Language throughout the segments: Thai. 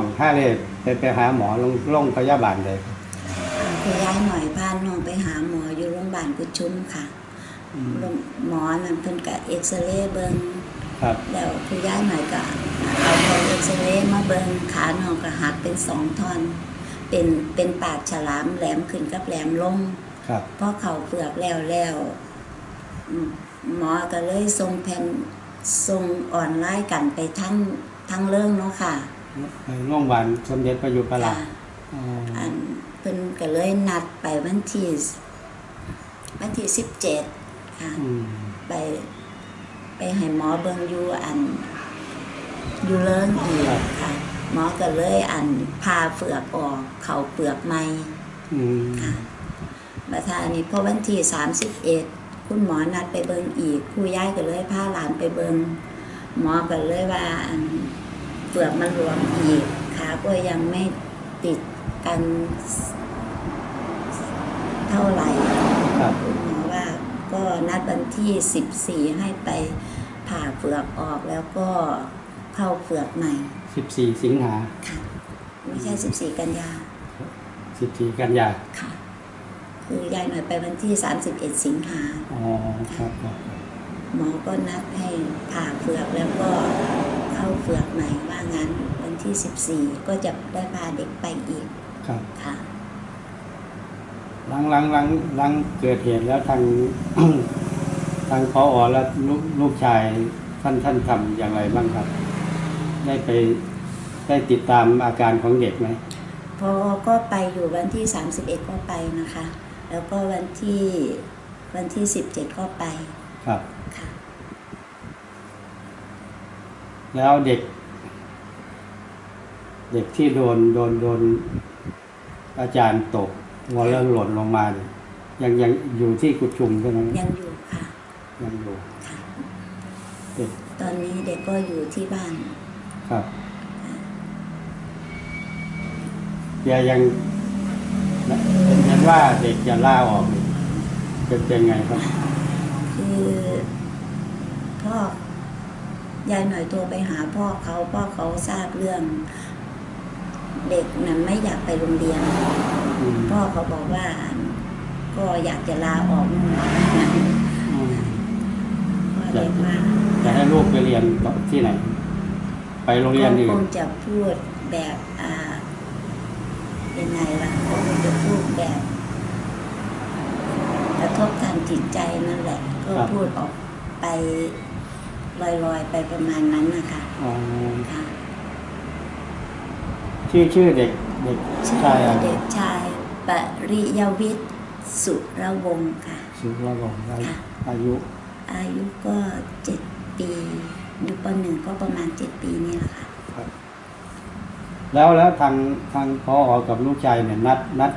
องห้าเลยไปไปหาหมอลงลงพยาบาลเลยคุณยายหน่อยพาน้องไปหาหมออยู่โรงพยาบาลกุดชุมค่ะอืมโรงหมอนั่นเพิ่นก็เอ็กซเรย์เบิ่งครับแล้วคุณยายหน่อยก็เอาไปเอ็กซเรย์มาเบิ่งขาน้องก็หักเป็นสองท่อน เป็นเป็นปากฉลามแหลมขึ้นกับแหลมลงครับพอเขาเปลือกแล้วแล้วอืมหมอก็เลยส่งแผ่นส่งออนไลน์กันไปทั้งทั้งเรื่องเนาะค่ะ ไปโรงพยาบาลสมเด็จพระยุพราค่ะชอ๋ออันเพิ่นก็เลยนัดไปวันที่วันที่สิบเจ็ดค่ะอืมไปไปให้หมอเบิ่งอยู่อันอยู่เลิงอีกค่ะหมอก็เลยอันพาเปลือกออกเขาเปลือกใหม่อืมค่ะมาทานี้พอวันที่สามสิบเอ็ดคุณหมอนัดไปเบิงอีกครูย้ายก็เลยพาหลานไปเบิงหมอก็เลยว่าอัน เปลือกมันหลวมอีก ขาก็ยังไม่ติดกันเท่าไหร่ครับคุณหมอว่าก็นัดวันที่สิบสี่ให้ไปผ่าเปลือกออกแล้วก็เข้าเปลือกใหม่สิบสี่สิงหาค่ะ ไม่ใช่สิบสี่กันยาสิบสี่กันยาค่ะ คือยายหน่อยไปวันที่ 31 สิงหาอ๋อครับครับหมอก็นัดให้ผ่าเฟือกแล้วก็ เข้าเฟือกใหม่ว่างั้น วันที่ 14 ก็จะได้พาเด็กไปอีกครับค่ะหลังหลังหลังหลังเกิดเหตุแล้วทางทางพออและลูกลูกชายท่านท่านทำอย่างไรบ้างครับ ได้ไปได้ติดตามอาการของเด็กไหมพอก็ไปอยู่วันที่ 31 ก็ไปนะคะ แล้วก็วันที่วันที่ 17 ก็ไปครับ ค่ะ แล้วเด็ก เด็กที่โดนโดนโดนอาจารย์ตกหัวเรื่องหล่นลงมาเนี่ยยังยังอยู่ที่กุชุมใช่ไหมยังอยู่ค่ะยังอยู่ค่ะเด็กตอนนี้เด็กก็อยู่ที่บ้าน ครับแกยังเห็นว่าเด็กจะล่าออกนี่เป็นเป็นไงครับ คือพ่อ ยายหน่อยโทรไปหาพ่อเขาพ่อเขาทราบเรื่อง เด็กนั้นไม่อยากไปโรงเรียนอืมพ่อเขาบอกว่า ก็อยากจะลาออกนู่นอืมพ่อเด็กว่าจะให้ลูกไปเรียนต่อที่ไหน ไปโรงเรียนก็อื่คนงจะพูดแบบอ่าเป็นไงล่ะก็คงจะพูดแบบกระทบทางจิตใจนั่นแหละ ก็พูดออกไป ลอยๆ ไปประมาณนั้นนะคะอ๋อค่ะชื่อชื่อเด็กเด็กชื่อชายอะไรเด็กชายปริยวิทย์สุระวงศ์ค่ะ สุรวงศ์ค่ะอายุ อายุก็เจ็ดปีอยู่ปหนึ่งก็ประมาณเจ็ดปีนี่แหละค่ะครับแล้วแล้วทางทางพออกับลูกชายเนี่ยนัดนัด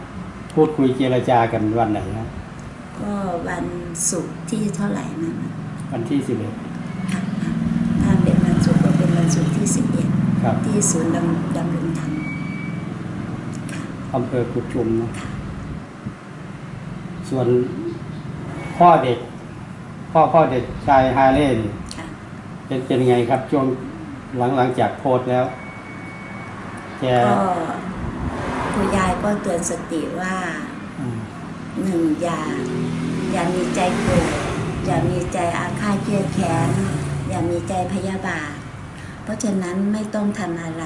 พูดคุยเจรจากันวันไหนนะก็วันศุกร์ที่เท่าไหร่นั่นน่ะวันที่สิบเอ็ด ค่ะถ้าเป็นวัน ศุกร์ก็เป็นวันศุกร์ที่สิบเอ็ดครับที่ศูนย์ดำดำรงธรรมค่ะอำเภอกุดชุมนะค่ะส่วนพ่อเด็ก พ่อพ่อเด็กชายฮาเล่นี่ค่ะเป็นเป็นยังไงครับช่วงหลังหลังจากโพสต์แล้วแกก็คุณยายก็เตือนสติว่าอืมหนึ่งอย่าอย่ามีใจโกรธอย่ามีใจอาฆาตเกลียดแค้นอย่ามีใจพยาบาท เพราะฉะนั้นไม่ต้องทำอะไร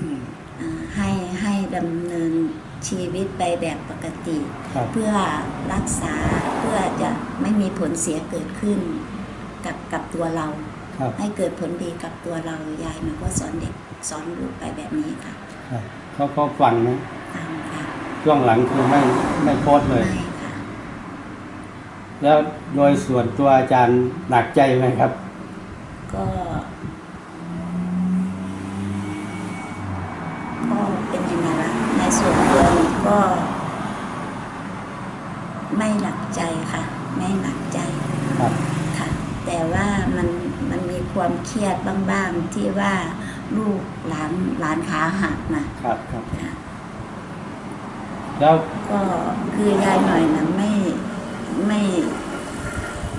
อืมอ่าให้ให้ดำเนินชีวิตไปแบบปกติครับเพื่อรักษาเพื่อจะไม่มีผลเสียเกิดขึ้น กับกับตัวเราครับให้เกิดผลดีกับตัวเรายายมันก็สอนเด็กสอนลูกไปแบบนี้ค่ะครับเขาเขาฟังนะตามค่ะช่วงหลังคือไม่ไม่โพสต์เลยไม่ค่ะแล้วโดยส่วนตัวอาจารย์หนักใจไหมครับ ก็ก็เป็นยังไงล่ะในส่วนตัวนี้ ก็ไม่หนักใจค่ะ ไม่หนักใจครับค่ะ แต่ว่ามันมันมีความเครียดบ้างๆที่ว่าลูกหลานหลานขาหักนะครับครับค่ะแล้วก็คือยายหน่อยนะไม่ไม่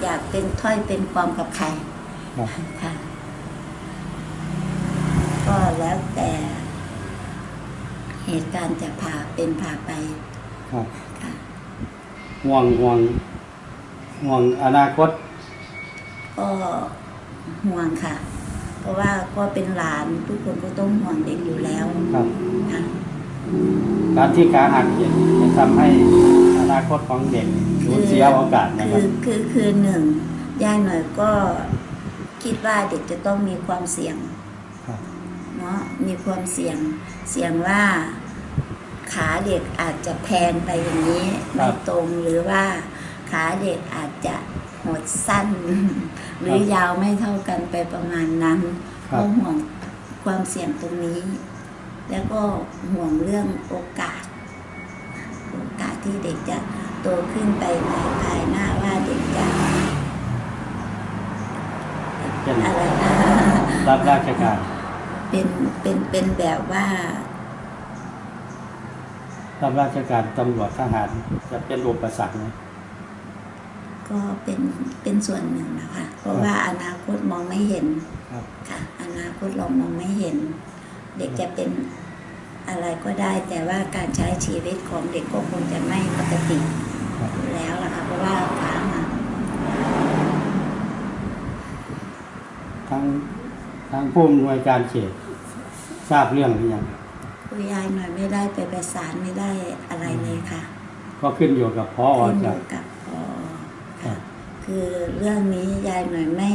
อยากเป็นถ้อยเป็นความกับใครครับค่ะ ก็แล้วแต่ เหตุการณ์จะพาเป็นพาไปครับค่ะห่วงห่วงห่วงอนาคต ก็ห่วงค่ะ เพราะว่าก็เป็นหลานทุกคนก็ต้องห่วงเด็กอยู่แล้วครับค่ะการที่ขาหักเนี่ยจะทำให้อนาคตของเด็กสูญเสียโอกาสนะคคืรับอคือคือหนึ่งย่าหน่อยก็คิดว่าเด็กจะต้องมีความเสี่ยงครับ เนาะมีความเสี่ยงเสี่ยงว่าขาเด็กอาจจะแพนไปอย่างนี้ไม่ตรงหรือว่าขาเด็กอาจจะหดสั้น หรือยาวไม่เท่ากันไปประมาณนั้นครับก็ห่วงความเสี่ยงตรงนี้ แล้วก็ห่วงเรื่องโอกาส โอกาสที่เด็กจะโตขึ้นไปในภายหน้าว่าเด็กจะเป็นอะไรนะรับราชการ เป็นเป็นเป็นแบบว่ารับราชการตำรวจทหารจะเป็นอุปสรรคไหมก็เป็นเป็นส่วนหนึ่งนะคะ เพราะว่าอนาคตมองไม่เห็นครับค่ะ อนาคตเรามองไม่เห็น เด็กจะเป็นอะไรก็ได้ แต่ว่าการใช้ชีวิตของเด็กก็คงจะไม่ปกติครับอยู่แล้วล่ะค่ะเพราะว่าขาหักทั้งทั้งผู้อำนวยการเขต ทราบเรื่องหรือยังคุยยายหน่อยไม่ได้ไปประสานไม่ได้อะไรเลยค่ะ ก็ขึ้นอยู่กับพอขึ้นอจะยู่กับพอครัค่ะบคือเรื่องนี้ยายหน่อยไม่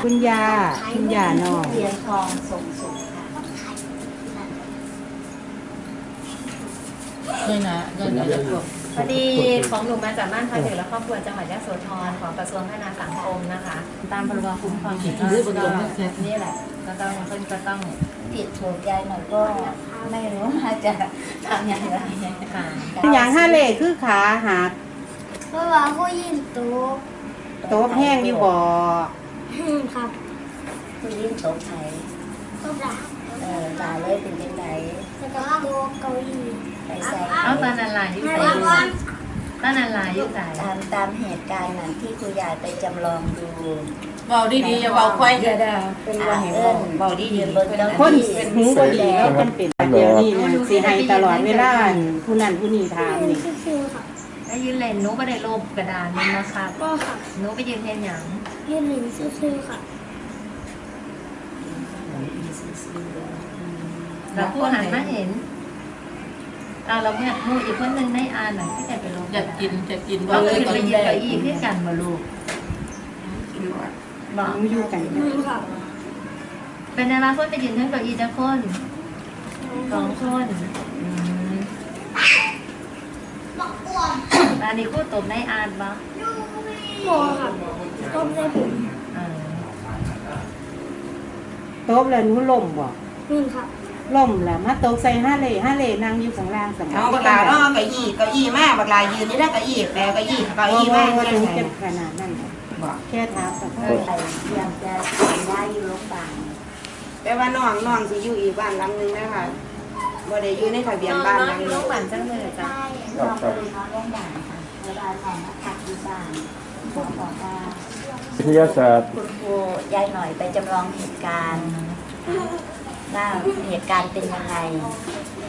คุณยาคุณยาหน่อยเรียนทองทรงสุขค่ะด้วยนะด้วยนะ พอดีของหนูมาจากบ้านพักเด็กและครอบครัวจังหวัดยะโสธรของกระทรวงพัฒนาสังคมนะคะ ตามพรบคุ้มครองเด็กก็นี่แหละก็ต้องเพิ่นก็ต้องผิดถูกยายหน่อยก็ไม่รู้ว่าจะทำอย่างไรค่ะอย่างห้าเล่คือขาหักเพราะว่าผู้ยินโต๊ะโต๊ะแห้งอยู่บ่ครับผู้ยิ่งโตไทยก็ด่าเออด่าเลยเป็นยังไงแล้วก็โต๊ะเก้าอี้ ไปใส่เอาตอนนั้นลายยุ่ให้ใส่รางวัลตอนนั้นลายยุ่ใส่ตามตามเหตุการณ์นั้นที่คุณยายไปจำลองดูเบาดีๆอย่าเบาควายเดี๋ยวเดี๋ยวเป็นว่าให้เอิ้นเบาดียืนๆบนเก้าคนอี้หูบ่ดีก็จำเป็นเดี๋ยวนี้นะสิให้ตลอดเวลาผู้นั้นผู้นี้ถามยืนนี่ซื่อๆค่ะแล้วยืนเล่นหนูก็ได้ลบกระดานนี่นะครับก็ค่ะหนูไปยืนเห็นหยังยืนหนึ่งซื่อๆค่ะเราผู้หันมาเห็น อ่าเราเนี่ยมูอีกคนหนึ่งในอ่านหน่อยที่แต่ไปลบอยากกินจะกินก็เลคืยอก็ไปกินยืนได้เก้าอี้ที่กันมาลูกบอกหนูอยู่กันยืนค่ะเป็นอนาคตไปยืนทั้งเก้าอี้ทั้งคนสองคนอืมอันนี้กู้ตบในอ่านปะโมค่ะต้มได้ผมเออโต๊ะแล้วหนูล่มบ่ยืนค่ะ ล่มแล้วมาตกใส่ห้าเล่ห้าเล่นั่งอยู่ข้างล่างสมเอาบักลาเนาะเก้าอี้เก้าอี้มากบักลายืนนี่ได้เก้าอี้แปลเก้าอี้เก้าบ่อี้บ่มากบ่แค่ถึงไหนจะขนาดนั้นหรอกบอกแค่ถามกับไปเตรียมจะย้ายอยู่โรงพยาบาลแต่ว่าน้องน้องสิอยู่อีกบ้านหลังนึงนะคะบ่ได้อยู่ในทะเบียนบ้านหลังอยู่นี้โรงพยาบาลจังเลยจ้ะน้องก็เลยนอนโรงพยาบาลค่ะเวลานอนมาพักที่บ้านหมอบอกว่าวิทยาศาสตร์คุณครูยายหน่อยไปจำลองเหตุการณ์ ว่าเหตุการณ์เป็นยังไง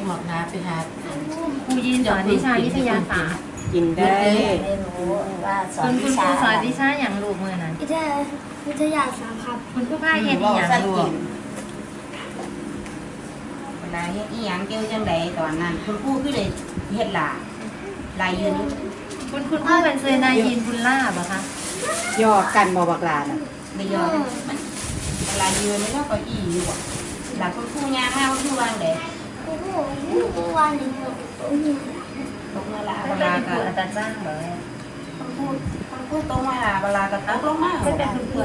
บอกนะไปหาครูยืนสอนวิชาวิทยาศาสตร์กินได้ไม่รู้ว่าสอคุนณวิคุณคชารูสอนอะไรวิชาอย่างลูกมือนั้นวิทยาวิทยาศาสตร์ครับคุณครูพาเฮ็ดอีบอกหยังสัตว์ลูกิกนเวลาเฮ็ดอีหยังเกี่ยวจังไดตอนนั้นคุณครูคือได้เฮ็ดล่ะลายยืนคุณคุณครูเป็นเซนายินบุญล่าบะคะยอกันบ่บักลาน่ะได้ยอมมันเวลายืนนี่ก็เก้าอี้อยู่บ่หลังคุณครูย่างมาคุณครูวางไดโอ้โหผู้วันหนึ่งโต๊ะยืนตกเวลาเป็เวนลาคุณคก็รูอาจารย์จ้างเหรอคุ ณครูคุณครูตรงเวลาเวลาก็ตกลงมาเป็นคุณครู